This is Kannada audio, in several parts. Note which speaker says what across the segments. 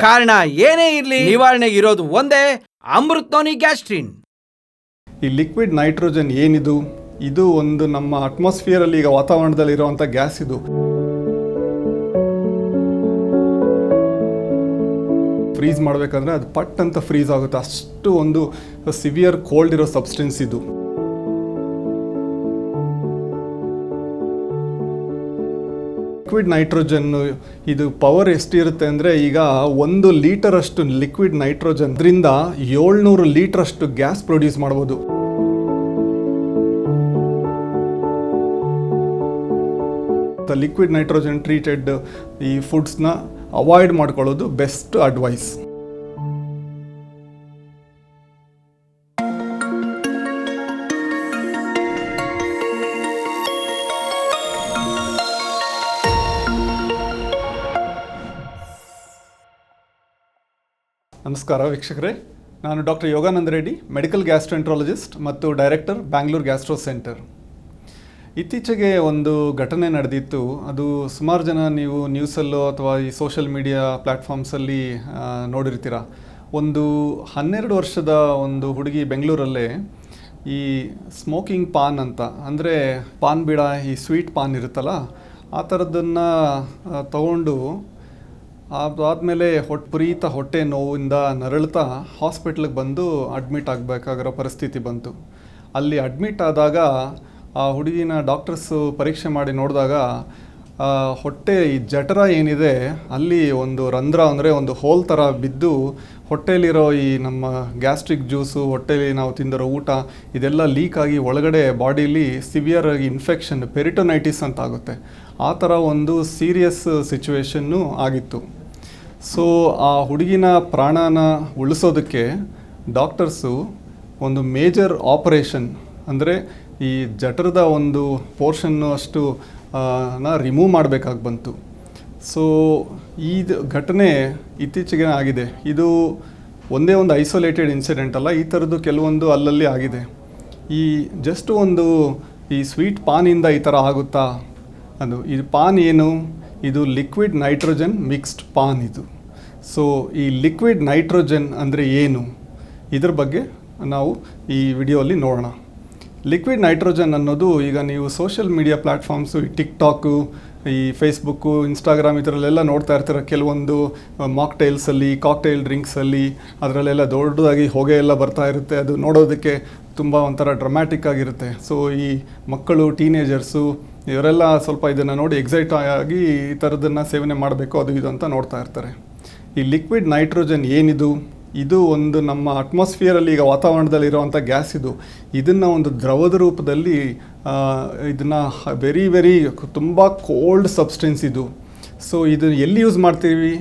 Speaker 1: ಕಾರಣ ಏನೇ ಇರಲಿ ನಿವಾರಣೆಗೆ ಇರೋದು ಒಂದೇ ಅಮೃತೋನಿ ಗ್ಯಾಸ್ಟ್ರಿನ್.
Speaker 2: ಈ ಲಿಕ್ವಿಡ್ ನೈಟ್ರೋಜನ್ ಏನಿದು? ಇದು ಒಂದು ನಮ್ಮ ಅಟ್ಮಾಸ್ಫಿಯರಲ್ಲಿ ಈಗ ವಾತಾವರಣದಲ್ಲಿ ಇರುವಂತ ಗ್ಯಾಸ್ ಇದು. ಫ್ರೀಸ್ ಮಾಡಬೇಕಂದ್ರೆ ಅದು ಪಟ್ ಅಂತ ಫ್ರೀಸ್ ಆಗುತ್ತೆ. ಅಷ್ಟು ಒಂದು ಸಿವಿಯರ್ ಕೋಲ್ಡ್ ಇರೋ ಸಬ್ಸ್ಟೆನ್ಸ್ ಇದು. ಲಿಕ್ವಿಡ್ ನೈಟ್ರೋಜನ್ ಇದು ಪವರ್ ಎಷ್ಟಿರುತ್ತೆ ಅಂದರೆ ಈಗ ಒಂದು ಲೀಟರಷ್ಟು ಲಿಕ್ವಿಡ್ ನೈಟ್ರೋಜನ್ ಅದರಿಂದ ಏಳ್ನೂರು ಲೀಟರ್ ಅಷ್ಟು ಗ್ಯಾಸ್ ಪ್ರೊಡ್ಯೂಸ್ ಮಾಡ್ಬೋದು ಲಿಕ್ವಿಡ್ ನೈಟ್ರೋಜನ್ ಟ್ರೀಟೆಡ್ ಈ ಫುಡ್ಸ್ನ ಅವಾಯ್ಡ್ ಮಾಡ್ಕೊಳ್ಳೋದು ಬೆಸ್ಟ್ ಅಡ್ವೈಸ್ ನಮಸ್ಕಾರ ವೀಕ್ಷಕರೇ. ನಾನು doctor Yogananda Reddy, medical gastroenterologist ಮತ್ತು ಡೈರೆಕ್ಟರ್ ಬ್ಯಾಂಗ್ಳೂರ್ ಗ್ಯಾಸ್ಟ್ರೋ ಸೆಂಟರ್. ಇತ್ತೀಚೆಗೆ ಒಂದು ಘಟನೆ ನಡೆದಿತ್ತು. ಅದು ಸುಮಾರು ಜನ ನೀವು ನ್ಯೂಸಲ್ಲೋ ಅಥವಾ ಈ ಸೋಷಿಯಲ್ ಮೀಡಿಯಾ ಪ್ಲ್ಯಾಟ್ಫಾರ್ಮ್ಸಲ್ಲಿ ನೋಡಿರ್ತೀರ. ಒಂದು ಹನ್ನೆರಡು ವರ್ಷದ ಒಂದು ಹುಡುಗಿ ಬೆಂಗಳೂರಲ್ಲೇ ಈ ಸ್ಮೋಕಿಂಗ್ ಪಾನ್ ಅಂತ, ಅಂದರೆ ಪಾನ್ ಬೀಡ, ಈ ಸ್ವೀಟ್ ಪಾನ್ ಇರುತ್ತಲ್ಲ, ಆ ಥರದ್ದನ್ನು ತಗೊಂಡು ಅದಾದಮೇಲೆ ಹೊಟ್ಟೆ ಪುರೀತ ಹೊಟ್ಟೆ ನೋವಿಂದ ನರಳ್ತಾ ಹಾಸ್ಪಿಟ್ಲಿಗೆ ಬಂದು ಅಡ್ಮಿಟ್ ಆಗಬೇಕಾಗಿರೋ ಪರಿಸ್ಥಿತಿ ಬಂತು. ಅಲ್ಲಿ ಅಡ್ಮಿಟ್ ಆದಾಗ ಆ ಹುಡುಗಿನ ಡಾಕ್ಟರ್ಸು ಪರೀಕ್ಷೆ ಮಾಡಿ ನೋಡಿದಾಗ ಹೊಟ್ಟೆ ಈ ಜಠರ ಏನಿದೆ, ಅಲ್ಲಿ ಒಂದು ರಂಧ್ರ ಅಂದರೆ ಒಂದು ಹೋಲ್ ಥರ ಬಿದ್ದು ಹೊಟ್ಟೆಲಿರೋ ಈ ನಮ್ಮ ಗ್ಯಾಸ್ಟ್ರಿಕ್ ಜ್ಯೂಸು ಹೊಟ್ಟೆಲಿ ನಾವು ತಿಂದಿರೋ ಊಟ, ಇದೆಲ್ಲ ಲೀಕ್ ಆಗಿ ಒಳಗಡೆ ಬಾಡಿಲಿ ಸಿವಿಯರ್ ಆಗಿ ಇನ್ಫೆಕ್ಷನ್, ಪೆರಿಟೊನೈಟಿಸ್ ಅಂತ ಆಗುತ್ತೆ. ಆ ಥರ ಒಂದು ಸೀರಿಯಸ್ ಸಿಚುವೇಶನ್ನು ಆಗಿತ್ತು. ಸೊ ಆ ಹುಡುಗಿನ ಪ್ರಾಣನ ಉಳಿಸೋದಕ್ಕೆ ಡಾಕ್ಟರ್ಸು ಒಂದು ಮೇಜರ್ ಆಪರೇಷನ್ ಅಂದರೆ ಈ ಜಠರದ ಒಂದು ಪೋರ್ಷನ್ನು ಅಷ್ಟು ನ ರಿಮೂವ್ ಮಾಡಬೇಕಾಗಿ ಬಂತು. ಸೊ ಈ ಘಟನೆ ಇತ್ತೀಚೆಗೆ ಆಗಿದೆ. ಇದು ಒಂದೇ ಒಂದು ಐಸೋಲೇಟೆಡ್ ಇನ್ಸಿಡೆಂಟ್ ಅಲ್ಲ, ಈ ಥರದ್ದು ಕೆಲವೊಂದು ಅಲ್ಲಲ್ಲಿ ಆಗಿದೆ. ಈ ಜಸ್ಟ್ ಒಂದು ಈ ಸ್ವೀಟ್ ಪಾನಿಂದ ಈ ಥರ ಆಗುತ್ತಾ? ಅದು ಇದು ಪಾನ್ ಏನು? ಇದು ಲಿಕ್ವಿಡ್ ನೈಟ್ರೋಜನ್ ಮಿಕ್ಸ್ಡ್ ಪಾನ್ ಇದು. ಸೊ ಈ ಲಿಕ್ವಿಡ್ ನೈಟ್ರೋಜನ್ ಅಂದರೆ ಏನು? ಇದ್ರ ಬಗ್ಗೆ ನಾವು ಈ ವಿಡಿಯೋಲಿ ನೋಡೋಣ. ಲಿಕ್ವಿಡ್ ನೈಟ್ರೋಜನ್ ಅನ್ನೋದು ಈಗ ನೀವು ಸೋಷಿಯಲ್ ಮೀಡಿಯಾ ಪ್ಲ್ಯಾಟ್ಫಾರ್ಮ್ಸು ಈ ಟಿಕ್ಟಾಕು ಈ ಫೇಸ್ಬುಕ್ಕು ಇನ್ಸ್ಟಾಗ್ರಾಮ್ ಇದರಲ್ಲೆಲ್ಲ ನೋಡ್ತಾ ಇರ್ತಾರೆ. ಕೆಲವೊಂದು ಮಾಕ್ಟೈಲ್ಸಲ್ಲಿ ಕಾಕ್ಟೈಲ್ ಡ್ರಿಂಕ್ಸಲ್ಲಿ ಅದರಲ್ಲೆಲ್ಲ ದೊಡ್ಡದಾಗಿ ಹೊಗೆ ಎಲ್ಲ ಬರ್ತಾ ಇರುತ್ತೆ. ಅದು ನೋಡೋದಕ್ಕೆ ತುಂಬ ಒಂಥರ ಡ್ರಮ್ಯಾಟಿಕ್ ಆಗಿರುತ್ತೆ. ಸೊ ಈ ಮಕ್ಕಳು ಟೀನೇಜರ್ಸು ಇವರೆಲ್ಲ ಸ್ವಲ್ಪ ಇದನ್ನು ನೋಡಿ ಎಕ್ಸೈಟ್ ಆಗಿ ಈ ಥರದನ್ನು ಸೇವನೆ ಮಾಡಬೇಕು, ಅದು ಇದು ಅಂತ ನೋಡ್ತಾ ಇರ್ತಾರೆ. ಈ ಲಿಕ್ವಿಡ್ ನೈಟ್ರೋಜನ್ ಏನಿದು? ಇದು ಒಂದು ನಮ್ಮ ಅಟ್ಮಾಸ್ಫಿಯರಲ್ಲಿ ಈಗ ವಾತಾವರಣದಲ್ಲಿ ಇರುವಂಥ ಗ್ಯಾಸ್ ಇದು. ಇದನ್ನು ಒಂದು ದ್ರವದ ರೂಪದಲ್ಲಿ ಇದನ್ನು ವೆರಿ ವೆರಿ ತುಂಬ ಕೋಲ್ಡ್ ಸಬ್ಸ್ಟೆನ್ಸ್ ಇದು. ಸೊ ಇದು ಎಲ್ಲಿ ಯೂಸ್ ಮಾಡ್ತೀವಿ?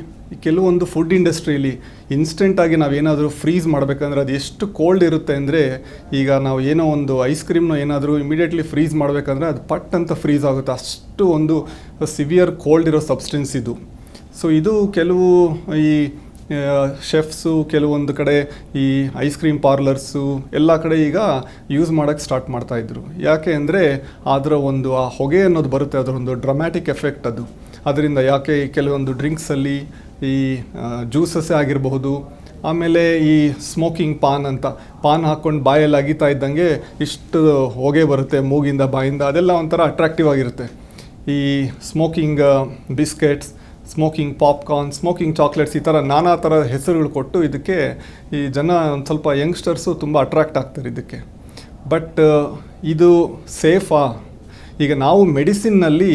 Speaker 2: ಕೆಲವೊಂದು ಫುಡ್ ಇಂಡಸ್ಟ್ರಿಯಲ್ಲಿ ಇನ್ಸ್ಟೆಂಟಾಗಿ ನಾವೇನಾದರೂ ಫ್ರೀಸ್ ಮಾಡಬೇಕಂದ್ರೆ ಅದು ಎಷ್ಟು ಕೋಲ್ಡ್ ಇರುತ್ತೆ ಅಂದರೆ, ಈಗ ನಾವು ಏನೋ ಒಂದು ಐಸ್ ಕ್ರೀಮ್ನ ಏನಾದರೂ ಇಮಿಡಿಯೇಟ್ಲಿ ಫ್ರೀಸ್ ಮಾಡಬೇಕಂದ್ರೆ ಅದು ಪಟ್ ಅಂತ ಫ್ರೀಸ್ ಆಗುತ್ತೆ. ಅಷ್ಟು ಒಂದು ಸಿವಿಯರ್ ಕೋಲ್ಡ್ ಇರೋ ಸಬ್ಸ್ಟೆನ್ಸ್ ಇದು. ಸೊ ಇದು ಕೆಲವು ಈ ಶೆಫ್ಸು ಕೆಲವೊಂದು ಕಡೆ ಈ ಐಸ್ ಕ್ರೀಮ್ ಪಾರ್ಲರ್ಸು ಎಲ್ಲ ಕಡೆ ಈಗ ಯೂಸ್ ಮಾಡೋಕ್ಕೆ ಸ್ಟಾರ್ಟ್ ಮಾಡ್ತಾಯಿದ್ರು ಯಾಕೆ ಅಂದರೆ ಅದರ ಒಂದು ಆ ಹೊಗೆ ಅನ್ನೋದು ಬರುತ್ತೆ ಅದರೊಂದು ಡ್ರಮ್ಯಾಟಿಕ್ ಎಫೆಕ್ಟ್ ಅದು. ಅದರಿಂದ ಯಾಕೆ ಈ ಕೆಲವೊಂದು ಡ್ರಿಂಕ್ಸಲ್ಲಿ ಈ ಜ್ಯೂಸಸ್ಸೇ ಆಗಿರಬಹುದು, ಆಮೇಲೆ ಈ ಸ್ಮೋಕಿಂಗ್ ಪಾನ್ ಅಂತ ಪಾನ್ ಹಾಕ್ಕೊಂಡು ಬಾಯಲ್ಲಿ ಅಗಿತಾ ಇದ್ದಂಗೆ ಇಷ್ಟು ಹೊಗೆ ಬರುತ್ತೆ, ಮೂಗಿಂದ ಬಾಯಿಂದ ಅದೆಲ್ಲ ಒಂಥರ ಅಟ್ರಾಕ್ಟಿವ್ ಆಗಿರುತ್ತೆ. ಈ smoking biscuits smoking popcorn smoking chocolates ಈ ಥರ ನಾನಾ ಥರ ಹೆಸರುಗಳು ಕೊಟ್ಟು ಇದಕ್ಕೆ ಈ ಜನ ಒಂದು ಸ್ವಲ್ಪ ಯಂಗ್ಸ್ಟರ್ಸು ತುಂಬ ಅಟ್ರಾಕ್ಟ್ ಆಗ್ತಾರೆ ಇದಕ್ಕೆ. ಬಟ್ ಇದು ಸೇಫಾ? ಈಗ ನಾವು ಮೆಡಿಸಿನ್ನಲ್ಲಿ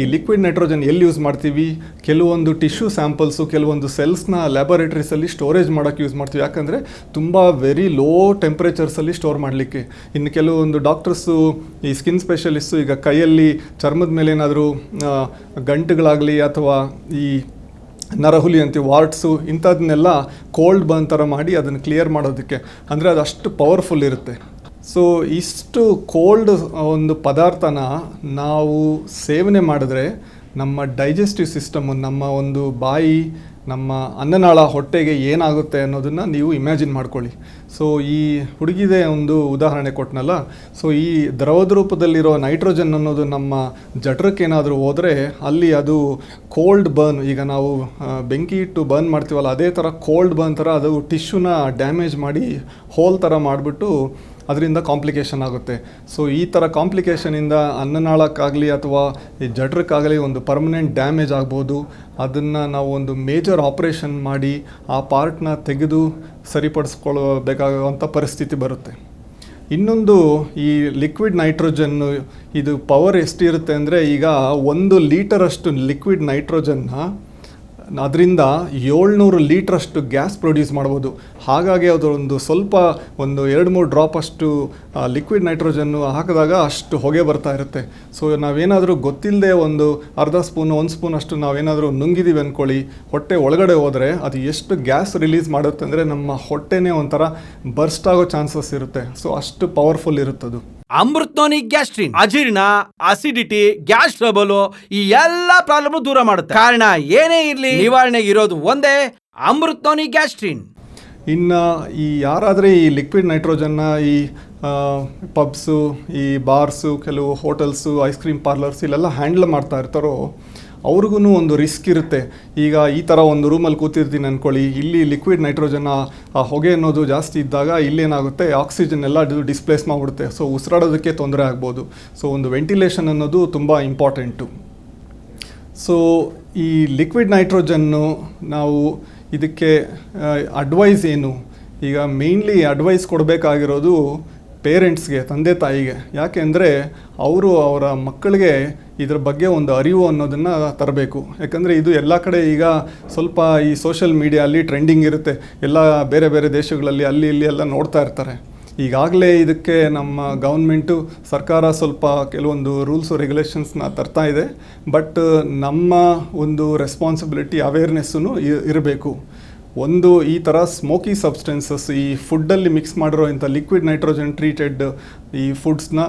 Speaker 2: ಈ ಲಿಕ್ವಿಡ್ ನೈಟ್ರೋಜನ್ ಎಲ್ಲಿ ಯೂಸ್ ಮಾಡ್ತೀವಿ? ಕೆಲವೊಂದು ಟಿಶ್ಯೂ ಸ್ಯಾಂಪಲ್ಸು, ಕೆಲವೊಂದು ಸೆಲ್ಸ್ನ ಲ್ಯಾಬೊರೇಟ್ರೀಸಲ್ಲಿ ಸ್ಟೋರೇಜ್ ಮಾಡೋಕ್ಕೆ ಯೂಸ್ ಮಾಡ್ತೀವಿ. ಯಾಕಂದರೆ ತುಂಬ ವೆರಿ ಲೋ ಟೆಂಪ್ರೇಚರ್ಸಲ್ಲಿ ಸ್ಟೋರ್ ಮಾಡಲಿಕ್ಕೆ. ಇನ್ನು ಕೆಲವೊಂದು ಡಾಕ್ಟರ್ಸು, ಈ ಸ್ಕಿನ್ ಸ್ಪೆಷಲಿಸ್ಟು, ಈಗ ಕೈಯಲ್ಲಿ ಚರ್ಮದ ಮೇಲೆ ಏನಾದರೂ ಗಂಟುಗಳಾಗಲಿ ಅಥವಾ ಈ ನರಹುಲಿ ಅಂತೀವಿ ವಾರ್ಡ್ಸು ಇಂಥದನ್ನೆಲ್ಲ ಕೋಲ್ಡ್ ಬಂದ್ ಥರ ಮಾಡಿ ಅದನ್ನು ಕ್ಲಿಯರ್ ಮಾಡೋದಕ್ಕೆ. ಅಂದರೆ ಅದು ಅಷ್ಟು ಪವರ್ಫುಲ್ ಇರುತ್ತೆ. ಸೊ ಇಷ್ಟು ಕೋಲ್ಡ್ ಒಂದು ಪದಾರ್ಥನ ನಾವು ಸೇವನೆ ಮಾಡಿದ್ರೆ ನಮ್ಮ ಡೈಜೆಸ್ಟಿವ್ ಸಿಸ್ಟಮು ನಮ್ಮ ಒಂದು ಬಾಯಿ, ನಮ್ಮ ಅನ್ನನಾಳ ಹೊಟ್ಟೆಗೆ ಏನಾಗುತ್ತೆ ಅನ್ನೋದನ್ನು ನೀವು ಇಮ್ಯಾಜಿನ್ ಮಾಡ್ಕೊಳ್ಳಿ. ಸೊ ಈ ಹುಡುಗಿದೆ ಒಂದು ಉದಾಹರಣೆ ಕೊಟ್ಟನಲ್ಲ ಸೊ ಈ ದ್ರವದ ರೂಪದಲ್ಲಿರೋ ನೈಟ್ರೋಜನ್ ಅನ್ನೋದು ನಮ್ಮ ಜಠರಕ್ಕೆ ಏನಾದರೂ ಹೋದರೆ ಅಲ್ಲಿ ಅದು ಕೋಲ್ಡ್ ಬರ್ನ್ ಈಗ ನಾವು ಬೆಂಕಿ ಇಟ್ಟು ಬರ್ನ್ ಮಾಡ್ತೀವಲ್ಲ, ಅದೇ ಥರ ಕೋಲ್ಡ್ ಬರ್ನ್ ಥರ ಅದು ಟಿಶ್ಯೂನ ಡ್ಯಾಮೇಜ್ ಮಾಡಿ ಹೋಲ್ ಥರ ಮಾಡಿಬಿಟ್ಟು ಅದರಿಂದ ಕಾಂಪ್ಲಿಕೇಶನ್ ಆಗುತ್ತೆ. ಸೊ ಈ ಥರ ಕಾಂಪ್ಲಿಕೇಶನಿಂದ ಅನ್ನನಾಳಕ್ಕಾಗಲಿ ಅಥವಾ ಈ ಜಠರಕ್ಕಾಗಲಿ ಒಂದು ಪರ್ಮನೆಂಟ್ ಡ್ಯಾಮೇಜ್ ಆಗ್ಬೋದು. ಅದನ್ನು ನಾವು ಒಂದು ಮೇಜರ್ ಆಪ್ರೇಷನ್ ಮಾಡಿ ಆ ಪಾರ್ಟ್ನ ತೆಗೆದು ಸರಿಪಡಿಸ್ಕೊಳ್ಬೇಕಾಗುವಂಥ ಪರಿಸ್ಥಿತಿ ಬರುತ್ತೆ. ಇನ್ನೊಂದು ಈ ಲಿಕ್ವಿಡ್ ನೈಟ್ರೋಜನ್ನು ಇದು ಪವರ್ ಎಷ್ಟಿರುತ್ತೆ ಅಂದರೆ ಈಗ ಒಂದು ಲೀಟರಷ್ಟು ಲಿಕ್ವಿಡ್ ನೈಟ್ರೋಜನ್ನ ಅದರಿಂದ ಏಳ್ನೂರು ಲೀಟ್ರಷ್ಟು ಗ್ಯಾಸ್ ಪ್ರೊಡ್ಯೂಸ್ ಮಾಡ್ಬೋದು. ಹಾಗಾಗಿ ಅದರೊಂದು ಸ್ವಲ್ಪ ಒಂದು ಎರಡು ಮೂರು ಡ್ರಾಪ್ ಅಷ್ಟು ಲಿಕ್ವಿಡ್ ನೈಟ್ರೋಜನ್ನು ಹಾಕಿದಾಗ ಅಷ್ಟು ಹೊಗೆ ಬರ್ತಾ ಇರುತ್ತೆ. ಸೊ, ನಾವೇನಾದರೂ ಗೊತ್ತಿಲ್ಲದೆ ಒಂದು ಅರ್ಧ ಸ್ಪೂನ್, ಒಂದು ಸ್ಪೂನ್ ಅಷ್ಟು ನಾವೇನಾದರೂ ನುಂಗಿದೀವಿ ಅಂದ್ಕೊಳ್ಳಿ ಹೊಟ್ಟೆ ಒಳಗಡೆ ಹೋದರೆ ಅದು ಎಷ್ಟು ಗ್ಯಾಸ್ ರಿಲೀಸ್ ಮಾಡುತ್ತೆ ಅಂದರೆ ನಮ್ಮ ಹೊಟ್ಟೆನೇ ಒಂಥರ ಬರ್ಸ್ಟ್ ಆಗೋ ಚಾನ್ಸಸ್ ಇರುತ್ತೆ. ಸೊ, ಅಷ್ಟು ಪವರ್ಫುಲ್ ಇರುತ್ತದು.
Speaker 1: ಅಮೃತೋನಿಕ್ ಗ್ಯಾಸ್ಟ್ರಿನ್. ಅಜೀರ್ಣ ಅಸಿಡಿಟಿ ಗ್ಯಾಸ್ ಟ್ರಬಲ್ ಈ ಎಲ್ಲಾ ಪ್ರಾಬ್ಲಮ್ ದೂರ ಮಾಡುತ್ತೆ. ಕಾರಣ ಏನೇ ಇರಲಿ ನಿವಾರಣೆಗೆ ಇರೋದು ಒಂದೇ ಅಮೃತೋನಿ ಗ್ಯಾಸ್ಟ್ರಿನ್.
Speaker 2: ಇನ್ನು ಈ ಯಾರಾದರೆ ಈ ಲಿಕ್ವಿಡ್ ನೈಟ್ರೋಜನ್ನ ಈ ಪಬ್ಸು ಈ ಬಾರ್ಸು ಕೆಲವು ಹೋಟೆಲ್ಸು ಐಸ್ ಕ್ರೀಮ್ ಪಾರ್ಲರ್ಸ್ ಇಲ್ಲೆಲ್ಲ ಹ್ಯಾಂಡಲ್ ಮಾಡ್ತಾ ಇರ್ತಾರೋ ಅವ್ರಿಗೂ ಒಂದು ರಿಸ್ಕ್ ಇರುತ್ತೆ. ಈಗ ಈ ಥರ ಒಂದು ರೂಮಲ್ಲಿ ಕೂತಿರ್ತೀನಿ ಅಂದ್ಕೊಳ್ಳಿ ಇಲ್ಲಿ ಲಿಕ್ವಿಡ್ ನೈಟ್ರೋಜನ್, ಆ ಹೊಗೆ ಅನ್ನೋದು ಜಾಸ್ತಿ ಇದ್ದಾಗ ಇಲ್ಲೇನಾಗುತ್ತೆ, ಆಕ್ಸಿಜನ್ ಎಲ್ಲ ಡಿಸ್ಪ್ಲೇಸ್ ಮಾಡಿಬಿಡುತ್ತೆ. ಸೊ ಉಸಿರಾಡೋದಕ್ಕೆ ತೊಂದರೆ ಆಗ್ಬೋದು. ಸೊ ಒಂದು ವೆಂಟಿಲೇಷನ್ ಅನ್ನೋದು ತುಂಬ ಇಂಪಾರ್ಟೆಂಟು. ಸೊ ಈ ಲಿಕ್ವಿಡ್ ನೈಟ್ರೋಜನ್ನು ನಾವು ಇದಕ್ಕೆ ಅಡ್ವೈಸ್ ಏನು? ಈಗ ಮೇಯ್ನ್ಲಿ ಅಡ್ವೈಸ್ ಕೊಡಬೇಕಾಗಿರೋದು ಪೇರೆಂಟ್ಸ್ಗೆ, ತಂದೆ ತಾಯಿಗೆ. ಯಾಕೆಂದರೆ ಅವರು ಅವರ ಮಕ್ಕಳಿಗೆ ಇದ್ರ ಬಗ್ಗೆ ಒಂದು ಅರಿವು ಅನ್ನೋದನ್ನು ತರಬೇಕು. ಯಾಕಂದರೆ ಇದು ಎಲ್ಲ ಕಡೆ ಈಗ ಸ್ವಲ್ಪ ಈ ಸೋಷಿಯಲ್ ಮೀಡಿಯಲ್ಲಿ ಟ್ರೆಂಡಿಂಗ್ ಇರುತ್ತೆ. ಎಲ್ಲ ಬೇರೆ ಬೇರೆ ದೇಶಗಳಲ್ಲಿ ಅಲ್ಲಿ ಇಲ್ಲಿ ಎಲ್ಲ ನೋಡ್ತಾ ಇರ್ತಾರೆ. ಈಗಾಗಲೇ ಇದಕ್ಕೆ ನಮ್ಮ ಗೌರ್ಮೆಂಟು ಸರ್ಕಾರ ಸ್ವಲ್ಪ ಕೆಲವೊಂದು ರೂಲ್ಸು ರೆಗ್ಯುಲೇಷನ್ಸ್ನ ತರ್ತಾ ಇದೆ. ಬಟ್ ನಮ್ಮ ಒಂದು ರೆಸ್ಪಾನ್ಸಿಬಿಲಿಟಿ ಅವೇರ್ನೆಸ್ಸು ಇರಬೇಕು. ಒಂದು ಈ ಥರ ಸ್ಮೋಕಿ ಸಬ್ಸ್ಟೆನ್ಸಸ್ ಈ ಫುಡ್ಡಲ್ಲಿ ಮಿಕ್ಸ್ ಮಾಡಿರೋ ಇಂಥ ಲಿಕ್ವಿಡ್ ನೈಟ್ರೋಜನ್ ಟ್ರೀಟೆಡ್ ಈ ಫುಡ್ಸ್ನ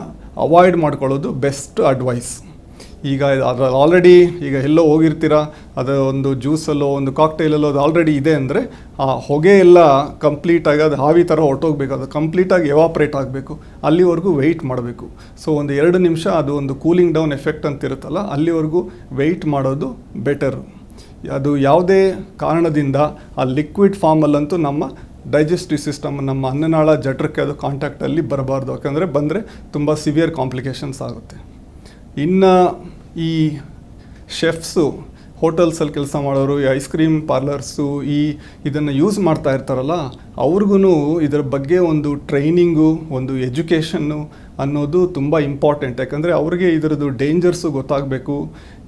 Speaker 2: ಅವಾಯ್ಡ್ ಮಾಡ್ಕೊಳ್ಳೋದು ಬೆಸ್ಟ್ ಅಡ್ವೈಸ್ ಈಗ ಅದು ಆಲ್ರೆಡಿ ಈಗ ಎಲ್ಲೋ ಹೋಗಿರ್ತೀರ, ಅದು ಒಂದು ಜ್ಯೂಸಲ್ಲೋ ಒಂದು ಕಾಕ್ಟೈಲಲ್ಲೋ ಅದು ಆಲ್ರೆಡಿ ಇದೆ ಅಂದರೆ ಆ ಹೊಗೆ ಎಲ್ಲ ಕಂಪ್ಲೀಟಾಗಿ ಅದು ಹಾವಿ ಥರ ಹೊಟ್ಟೋಗ್ಬೇಕು ಅದು ಕಂಪ್ಲೀಟಾಗಿ ಎವಾಪ್ರೇಟ್ ಆಗಬೇಕು. ಅಲ್ಲಿವರೆಗೂ ವೆಯ್ಟ್ ಮಾಡಬೇಕು. ಸೊ ಒಂದು ಎರಡು ನಿಮಿಷ ಅದು ಒಂದು ಕೂಲಿಂಗ್ ಡೌನ್ ಎಫೆಕ್ಟ್ ಅಂತಿರುತ್ತಲ್ಲ, ಅಲ್ಲಿವರೆಗೂ ವೆಯ್ಟ್ ಮಾಡೋದು ಬೆಟರು ಅದು ಯಾವುದೇ ಕಾರಣದಿಂದ ಆ ಲಿಕ್ವಿಡ್ ಫಾರ್ಮಲ್ಲಂತೂ ನಮ್ಮ ಡೈಜೆಸ್ಟಿವ್ ಸಿಸ್ಟಮ್ ನಮ್ಮ ಅನ್ನನಾಳ ಜಠರಕ್ಕೆ ಅದು ಕಾಂಟ್ಯಾಕ್ಟಲ್ಲಿ ಬರಬಾರ್ದು. ಯಾಕಂದರೆ ಬಂದರೆ ತುಂಬ ಸಿವಿಯರ್ ಕಾಂಪ್ಲಿಕೇಶನ್ಸ್ ಆಗುತ್ತೆ. ಇನ್ನು ಈ ಶೆಫ್ಸು ಹೋಟೆಲ್ಸಲ್ಲಿ ಕೆಲಸ ಮಾಡೋರು, ಈ ಐಸ್ ಕ್ರೀಮ್ ಪಾರ್ಲರ್ಸು ಈ ಇದನ್ನು ಯೂಸ್ ಮಾಡ್ತಾ ಇರ್ತಾರಲ್ಲ ಅವ್ರಿಗೂ ಇದರ ಬಗ್ಗೆ ಒಂದು ಟ್ರೈನಿಂಗು ಒಂದು ಎಜುಕೇಷನ್ನು ಅನ್ನೋದು ತುಂಬ ಇಂಪಾರ್ಟೆಂಟ್ ಯಾಕಂದರೆ ಅವ್ರಿಗೆ ಇದರದ್ದು ಡೇಂಜರ್ಸು ಗೊತ್ತಾಗಬೇಕು.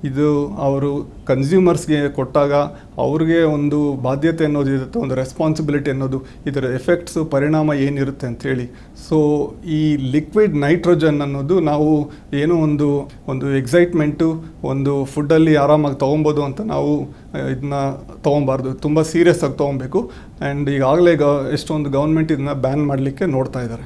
Speaker 2: ಇದು ಅವರು ಕನ್ಸ್ಯೂಮರ್ಸ್ಗೆ ಕೊಟ್ಟಾಗ ಅವ್ರಿಗೆ ಒಂದು ಬಾಧ್ಯತೆ ಅನ್ನೋದು ಇರುತ್ತೆ, ಒಂದು ರೆಸ್ಪಾನ್ಸಿಬಿಲಿಟಿ ಅನ್ನೋದು, ಇದರ ಎಫೆಕ್ಟ್ಸು ಪರಿಣಾಮ ಏನಿರುತ್ತೆ ಅಂಥೇಳಿ ಸೊ ಈ ಲಿಕ್ವಿಡ್ ನೈಟ್ರೋಜನ್ ಅನ್ನೋದು ನಾವು ಏನೋ ಒಂದು ಒಂದು ಎಕ್ಸೈಟ್ಮೆಂಟು ಒಂದು ಫುಡ್ಡಲ್ಲಿ ಆರಾಮಾಗಿ ತೊಗೊಬೋದು ಅಂತ ನಾವು ಇದನ್ನ ತೊಗೊಬಾರ್ದು. ತುಂಬ ಸೀರಿಯಸ್ ಆಗಿ ತೊಗೊಬೇಕು. ಆ್ಯಂಡ್ ಈಗಾಗಲೇ ಗ, ಎಷ್ಟೊಂದು ಗೌರ್ಮೆಂಟ್ ಇದನ್ನ ಬ್ಯಾನ್ ಮಾಡಲಿಕ್ಕೆ ನೋಡ್ತಾ ಇದ್ದಾರೆ.